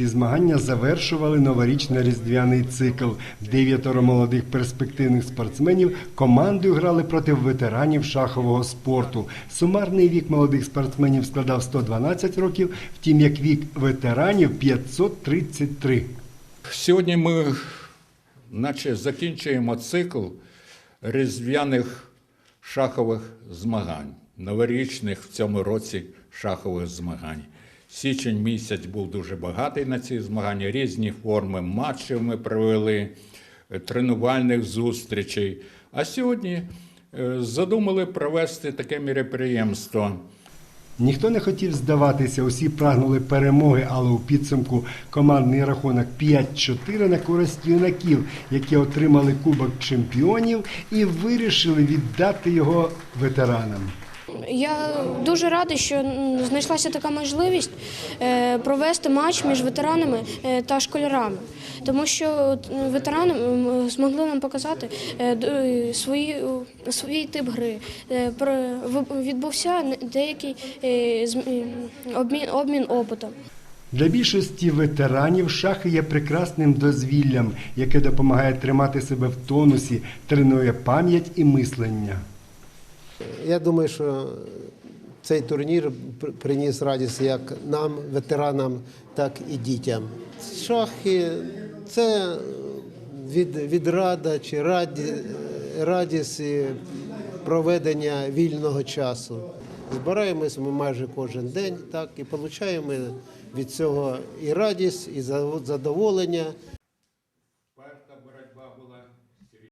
Ці змагання завершували новорічно-різдвяний цикл. Дев'ятеро молодих перспективних спортсменів командою грали проти ветеранів шахового спорту. Сумарний вік молодих спортсменів складав 112 років, втім як вік ветеранів 533. Сьогодні ми наче закінчуємо цикл різдвяних шахових змагань, новорічних в цьому році шахових змагань. Січень місяць був дуже багатий на ці змагання, різні форми матчів ми провели, е, тренувальних зустрічей. А сьогодні е, задумали провести таке міроприємство. Ніхто не хотів здаватися, усі прагнули перемоги, але у підсумку командний рахунок 5-4 на користь юнаків, які отримали Кубок чемпіонів і вирішили віддати його ветеранам. Я дуже радий, що знайшлася така можливість е, провести матч між ветеранами е, та школярами, тому що ветерани змогли нам показати е, свої, свій тип гри. Відбувся деякий обмін, обмін опитом. Для більшості ветеранів шахи є прекрасним дозвіллям, яке допомагає тримати себе в тонусі, тренує пам'ять і мислення. Я думаю, що цей турнір приніс радість як нам, ветеранам, так і дітям. Шахи це від, відрада чи раді, радість проведення вільного часу. Збираємося ми майже кожен день, так і отримуємо від цього і радість, і задоволення,